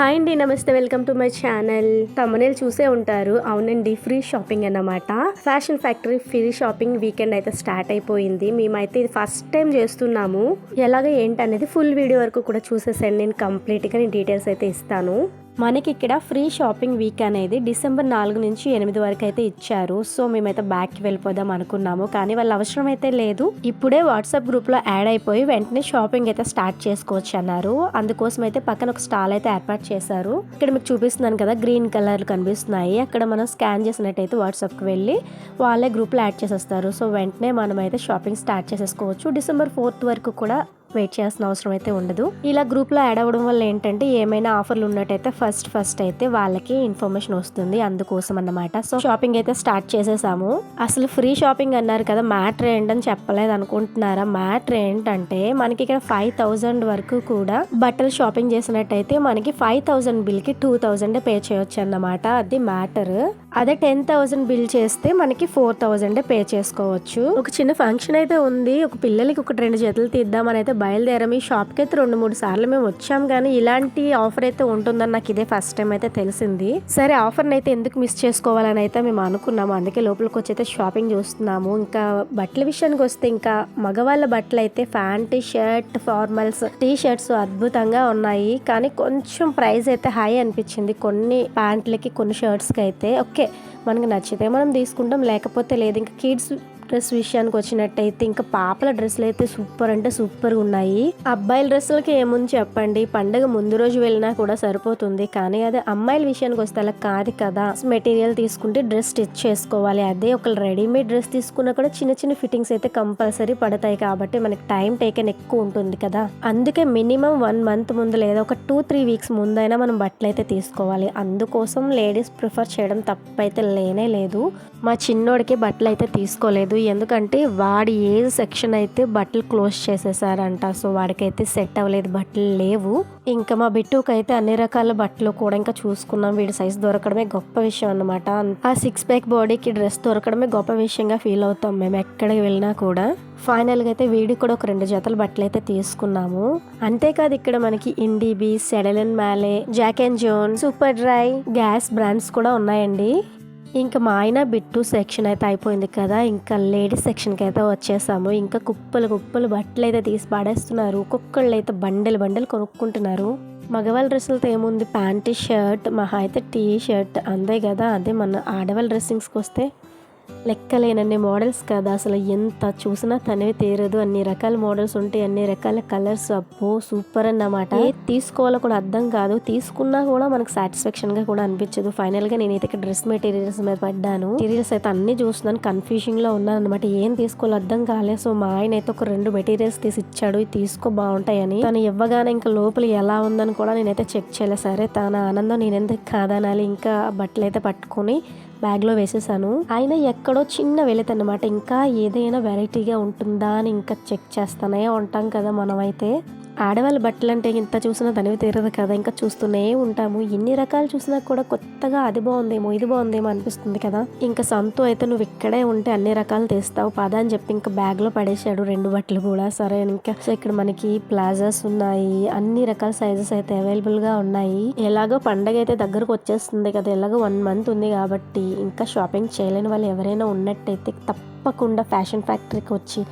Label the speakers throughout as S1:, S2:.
S1: Hi అండి నమస్తే welcome to my channel. తమనేలు చూసే ఉంటారు. అవునండి ఫ్రీ షాపింగ్ అన్నమాట. Fashion factory free shopping weekend అయితే స్టార్ట్ అయిపోయింది. మేమైతే ఇది ఫస్ట్ టైం చేస్తున్నాము. ఎలాగ ఏంటి అనేది ఫుల్ వీడియో వరకు కూడా చూసేసండి నేను కంప్లీట్గా నేను డీటెయిల్స్ అయితే ఇస్తాను. మనకి ఇక్కడ ఫ్రీ షాపింగ్ వీక్ అనేది డిసెంబర్ నాలుగు నుంచి ఎనిమిది వరకు అయితే ఇచ్చారు. సో మేమైతే బ్యాక్కి వెళ్ళిపోదాం అనుకున్నాము. కానీ వాళ్ళ అవసరం అయితే లేదు. ఇప్పుడే వాట్సాప్ గ్రూప్లో యాడ్ అయిపోయి వెంటనే షాపింగ్ అయితే స్టార్ట్ చేసుకోవచ్చు అన్నారు. అందుకోసం అయితే పక్కన ఒక స్టాల్ అయితే ఏర్పాటు చేశారు. ఇక్కడ మీకు చూపిస్తున్నాను కదా గ్రీన్ కలర్ కనిపిస్తున్నాయి. అక్కడ మనం స్కాన్ చేసినట్టయితే వాట్సాప్కి వెళ్ళి వాళ్ళే గ్రూప్లో యాడ్ చేసేస్తారు. సో వెంటనే మనం అయితే షాపింగ్ స్టార్ట్ చేసేసుకోవచ్చు. డిసెంబర్ ఫోర్త్ వరకు కూడా వెయిట్ చేయాల్సిన అవసరం అయితే ఉండదు. ఇలా గ్రూప్లో యాడ్ అవ్వడం వల్ల ఏంటంటే ఏమైనా ఆఫర్లు ఉన్నట్టయితే ఫస్ట్ ఫస్ట్ అయితే వాళ్ళకి ఇన్ఫర్మేషన్ వస్తుంది అందుకోసం అన్నమాట. సో షాపింగ్ అయితే స్టార్ట్ చేసేసాము. అసలు ఫ్రీ షాపింగ్ అన్నారు కదా మ్యాటర్ ఏంటని చెప్పలేదు అనుకుంటున్నారా? మ్యాటర్ ఏంటంటే మనకి ఇక్కడ ఫైవ్ థౌజండ్ వరకు కూడా బట్టలు షాపింగ్ చేసినట్టయితే మనకి ఫైవ్ థౌజండ్ బిల్కి టూ థౌజండ్ పే చేయొచ్చు అన్నమాట. అది మ్యాటర్. అదే టెన్ థౌసండ్ బిల్ చేస్తే మనకి ఫోర్ థౌసండ్ పే చేసుకోవచ్చు. ఒక చిన్న ఫంక్షన్ అయితే ఉంది. ఒక పిల్లలకి ఒక రెండు జతలు తీద్దామని అయితే బయలుదేరాము. ఈ షాప్కి అయితే రెండు మూడు సార్లు మేము వచ్చాం కానీ ఇలాంటి ఆఫర్ అయితే ఉంటుందని నాకు ఇదే ఫస్ట్ టైం అయితే తెలిసింది. సరే ఆఫర్ని అయితే ఎందుకు మిస్ చేసుకోవాలని అయితే మేము అనుకున్నాము. అందుకే లోపలికి వచ్చి అయితే షాపింగ్ చూస్తున్నాము. ఇంకా బట్టల విషయానికి వస్తే ఇంకా మగవాళ్ళ బట్టలు అయితే pant shirt formals T shirts అద్భుతంగా ఉన్నాయి. కానీ కొంచెం ప్రైస్ అయితే హై అనిపించింది. కొన్ని ప్యాంట్లకి కొన్ని షర్ట్స్కి అయితే. ఓకే మనకి నచ్చితే మనం తీసుకుంటాం. లేకపోతే లేదు ఇంకా కిడ్స్ డ్రెస్ విషయానికి వచ్చినట్టయితే ఇంకా పాపల డ్రెస్సులు అయితే సూపర్ అంటే సూపర్ ఉన్నాయి. అబ్బాయిల డ్రెస్సులకి ఏముంది చెప్పండి? పండగ ముందు రోజు వెళ్ళినా కూడా సరిపోతుంది. కానీ అదే అమ్మాయిల విషయానికి వస్తే అలా కాదు కదా. మెటీరియల్ తీసుకుంటే డ్రెస్ స్టిచ్ చేసుకోవాలి. అదే ఒక రెడీమేడ్ డ్రెస్ తీసుకున్నా కూడా చిన్న చిన్న ఫిట్టింగ్స్ అయితే కంపల్సరీ పడతాయి కాబట్టి మనకి టైం టేకెన్ ఎక్కువ ఉంటుంది కదా. అందుకే మినిమం వన్ మంత్ ముందు లేదా ఒక టూ త్రీ వీక్స్ ముందైనా మనం బట్టలు అయితే తీసుకోవాలి. అందుకోసం లేడీస్ ప్రిఫర్ చేయడం తప్పైతే లేనే లేదు. మా చిన్నోడికి బట్టలు అయితే తీసుకోలేదు. ఎందుకంటే వాడి ఏజ్ సెక్షన్ అయితే బట్టలు క్లోజ్ చేసేసారంట. సో వాడికైతే సెట్ అవ్వలేదు బట్టలు లేవు. ఇంకా మా బిట్టుకు అయితే అన్ని రకాల బట్టలు కూడా ఇంకా చూసుకున్నాం. వీడి సైజ్ దొరకడమే గొప్ప విషయం అనమాట ఆ సిక్స్ ప్యాక్ బాడీకి డ్రెస్ దొరకడమే గొప్ప విషయంగా ఫీల్ అవుతాం మేము ఎక్కడికి వెళ్ళినా కూడా. ఫైనల్గా అయితే వీడికి కూడా ఒక రెండు జతల బట్టలు అయితే తీసుకున్నాము. అంతేకాదు ఇక్కడ మనకి ఇండిబీ సెడలిన్ మ్యాలే jack and jones super dry gas brands కూడా ఉన్నాయండి. ఇంకా మా ఆయన బిట్టు సెక్షన్ అయితే అయిపోయింది కదా ఇంకా లేడీస్ సెక్షన్కి అయితే వచ్చేసాము. ఇంకా కుప్పలు కుప్పలు బట్టలు అయితే తీసి పడేస్తున్నారు. ఒక్కొక్కళ్ళు అయితే బండలు బండలు కొనుక్కుంటున్నారు. మగవాళ్ళ డ్రెస్సులతో ఏముంది? ప్యాంటు షర్ట్ మహా అయితే టీ షర్ట్ అందే కదా అదే మన ఆడవాళ్ళ డ్రెస్సింగ్స్కి వస్తే. లెక్కలేనన్ని మోడల్స్ కదా. అసలు ఎంత చూసినా తనివి తీరదు. అన్ని రకాల మోడల్స్ ఉంటాయి. అన్ని రకాల కలర్స్. అబ్బో సూపర్ అన్నమాట. ఏ తీసుకోవాలో కూడా అర్థం కాదు. తీసుకున్నా కూడా మనకు సాటిస్ఫాక్షన్గా కూడా అనిపించదు. ఫైనల్గా నేనైతే ఇక్కడ డ్రెస్ మెటీరియల్స్ మీద పడ్డాను. మెటీరియల్స్ అయితే అన్ని చూస్తున్నాను. కన్ఫ్యూజింగ్లో ఉన్నాను అనమాట ఏం తీసుకోవాలో అర్థం కాలేదు సో మా ఆయన అయితే ఒక రెండు మెటీరియల్స్ తీసి ఇచ్చాడు. తీసుకో బాగుంటాయని. తను ఇవ్వగానే ఇంకా లోపల ఎలా ఉందని కూడా నేనైతే చెక్ చేయలేదు సరే తన ఆనందం నేనెందుకు కాదనాలి. ఇంకా బట్టలు అయితే పట్టుకొని బ్యాగ్లో వేసేసాను. ఆయన ఎక్కడో చిన్న వెళితన్నమాట ఇంకా ఏదైనా వెరైటీగా ఉంటుందా అని ఇంకా చెక్ చేస్తానే ఉంటాం కదా మనమైతే. ఆడవాళ్ళ బట్టలు అంటే ఇంత చూసినా తనివి తీరదు కదా ఇంకా చూస్తూనే ఉంటాము. ఎన్ని రకాలు చూసినా కూడా కొత్తగా అది బాగుందేమో ఇది బాగుందేమో అనిపిస్తుంది కదా. ఇంకా సంతు అయితే నువ్వు ఇక్కడే ఉంటే అన్ని రకాలు తెస్తావు. పద అని చెప్పి ఇంకా బ్యాగ్లో పడేసాడు రెండు బట్టలు కూడా. సరే ఇంకా సో ఇక్కడ మనకి ప్లాజాస్ ఉన్నాయి. అన్ని రకాల సైజెస్ అయితే అవైలబుల్గా ఉన్నాయి. ఎలాగో పండగ అయితే దగ్గరకు వచ్చేస్తుంది కదా ఎలాగో వన్ మంత్ ఉంది కాబట్టి ఇంకా షాపింగ్ చేయలేని వాళ్ళు ఎవరైనా ఉన్నట్టయితే తప్పకుండా ఫ్యాషన్ ఫ్యాక్టరీకి వచ్చి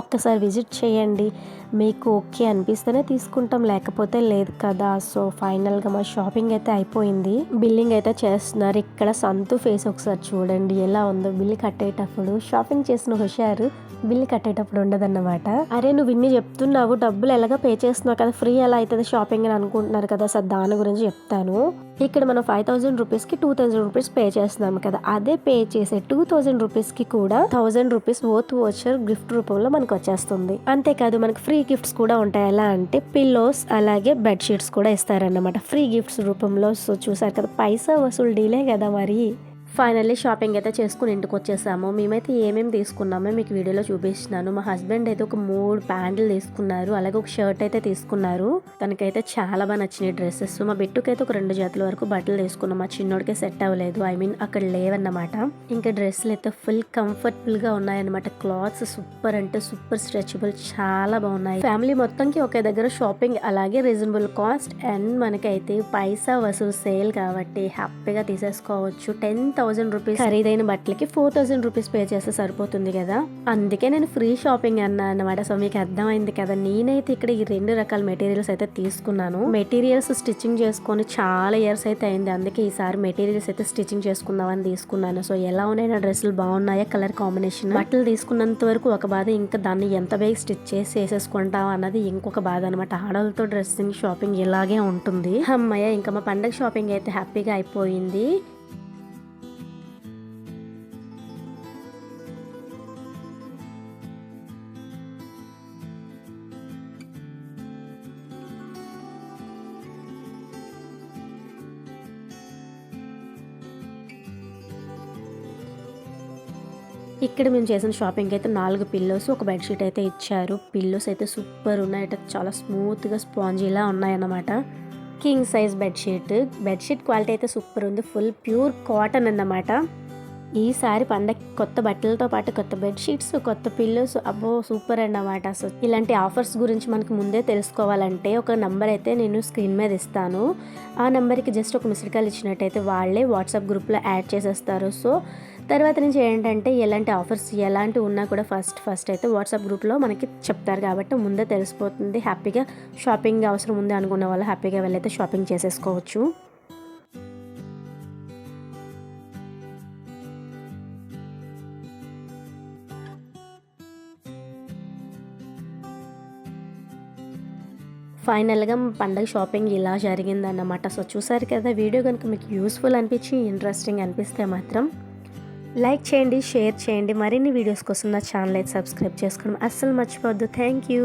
S1: ఒక్కసారి విజిట్ చేయండి. మీకు ఓకే అనిపిస్తేనే తీసుకుంటాం. లేకపోతే లేదు కదా. సో ఫైనల్గా మా షాపింగ్ అయితే అయిపోయింది. బిల్లింగ్ అయితే చేస్తున్నారు. ఇక్కడ సంతు ఫేస్ ఒకసారి చూడండి. ఎలా ఉందో బిల్లు కట్టేటప్పుడు. షాపింగ్ చేసిన హుషారు బిల్లు కట్టేటప్పుడు ఉండదన్నమాట. అరే నువ్వు ఇన్ని చెప్తున్నావు. డబ్బులు ఎలాగ పే చేస్తున్నావు కదా? ఫ్రీ ఎలా అవుతుంది షాపింగ్ అని అనుకుంటున్నారు కదా? సార్ దాని గురించి చెప్తాను. ఇక్కడ మనం ఫైవ్ థౌసండ్ రూపీస్కి టూ థౌసండ్ రూపీస్ పే చేస్తున్నాం కదా? అదే పే చేసే టూ థౌసండ్ రూపీస్కి కూడా thousand rupees worth voucher gift రూపంలో మనకు వచ్చేస్తుంది అంతేకాదు మనకి ఫ్రీ గిఫ్ట్స్ కూడా ఉంటాయి. ఎలా అంటే పిల్లోస్ అలాగే బెడ్ షీట్స్ కూడా ఇస్తారన్నమాట. ఫ్రీ గిఫ్ట్స్ రూపంలో. సో చూసారు కదా పైసా వసూలు డీలే కదా మరి. ఫైనల్లీ షాపింగ్ అయితే చేసుకుని ఇంటికి వచ్చేసాము. మేమైతే ఏమేమి తీసుకున్నామో మీకు వీడియోలో చూపిస్తున్నాను. మా హస్బెండ్ అయితే ఒక మూడు ప్యాంట్లు తీసుకున్నారు. అలాగే ఒక షర్ట్ అయితే తీసుకున్నారు. తనకైతే చాలా బాగా నచ్చినాయి డ్రెస్సెస్. మా బిట్టుకైతే ఒక రెండు జతల వరకు బట్టలు తీసుకున్నాం. మా చిన్నోడికే సెట్ అవ్వలేదు. ఐ మీన్ అక్కడ లేవన్నమాట. ఇంకా డ్రెస్సులు అయితే ఫుల్ కంఫర్టబుల్గా ఉన్నాయన్నమాట. క్లాత్స్ సూపర్ అంటే సూపర్ స్ట్రెచబుల్ చాలా బాగున్నాయి. ఫ్యామిలీ మొత్తంకి ఒకే దగ్గర షాపింగ్ అలాగే రీజనబుల్ కాస్ట్. అండ్ మనకైతే పైసా వసూలు సేల్ కాబట్టి హ్యాపీగా తీసేసుకోవచ్చు. టెన్ థౌజండ్ రూపీస్ ఖరీదైన బట్టలకి ఫోర్ థౌజండ్ రూపీస్ పే చేస్తే సరిపోతుంది కదా? అందుకే నేను ఫ్రీ షాపింగ్ అన్నా అన్నమాట. సో మీకు అర్థమైంది కదా నేనైతే ఇక్కడ ఈ రెండు రకాల మెటీరియల్స్ అయితే తీసుకున్నాను. మెటీరియల్స్ స్టిచ్చింగ్ చేసుకొని చాలా ఇయర్స్ అయితే అయింది. అందుకే ఈసారి మెటీరియల్స్ అయితే స్టిచ్చింగ్ చేసుకుందామని తీసుకున్నాను. సో ఎలా ఉన్నాయి నా డ్రెస్సులు? బాగున్నాయా? Colour combination? బట్టలు తీసుకున్నంత వరకు ఒక బాధ ఇంకా దాన్ని ఎంత వేగి స్టిచ్ చేసి వేసేసుకుంటాం అన్నది ఇంకొక బాధ అనమాట ఆడవాళ్ళతో డ్రెస్సింగ్ షాపింగ్ ఇలాగే ఉంటుంది. అమ్మయ్య ఇంకా మా పండగ షాపింగ్ అయితే హ్యాపీగా అయిపోయింది. ఇక్కడ మేము చేసిన షాపింగ్ అయితే నాలుగు పిల్లోస్ ఒక బెడ్షీట్ అయితే ఇచ్చారు. పిల్లోస్ అయితే సూపర్ ఉన్నాయి. అంటే చాలా స్మూత్గా స్పాంజీలా ఉన్నాయన్నమాట. King size bedsheet bedsheet quality అయితే సూపర్ ఉంది. ఫుల్ ప్యూర్ కాటన్ అన్నమాట. ఈసారి పండగ కొత్త బట్టలతో పాటు కొత్త బెడ్షీట్స్ కొత్త పిల్లోస్ అబ్బో సూపర్ అన్నమాట. అసలు ఇలాంటి ఆఫర్స్ గురించి మనకు ముందే తెలుసుకోవాలంటే ఒక నంబర్ అయితే నేను స్క్రీన్ మీద ఇస్తాను. ఆ నెంబర్కి జస్ట్ ఒక మిస్డ్ కాల్ ఇచ్చినట్టయితే వాళ్ళే వాట్సాప్ గ్రూప్లో యాడ్ చేసేస్తారు. సో తర్వాత నుంచి ఏంటంటే ఎలాంటి ఆఫర్స్ ఎలాంటి ఉన్నా కూడా ఫస్ట్ ఫస్ట్ అయితే వాట్సాప్ గ్రూప్లో మనకి చెప్తారు కాబట్టి ముందే తెలిసిపోతుంది. హ్యాపీగా షాపింగ్ అవసరం ఉంది అనుకున్న వాళ్ళు హ్యాపీగా వెళ్ళైతే షాపింగ్ చేసేసుకోవచ్చు. ఫైనల్గా పండగ షాపింగ్ ఇలా జరిగిందన్నమాట. సో చూసారు కదా వీడియో కనుక మీకు యూస్ఫుల్ అనిపించి ఇంట్రెస్టింగ్ అనిపిస్తే మాత్రం లైక్ చేయండి షేర్ చేయండి. మరిన్ని వీడియోస్ కోసం నా ఛానల్ అయితే సబ్స్క్రైబ్ చేసుకోవడం అస్సలు మర్చిపోవద్దు. Thank you.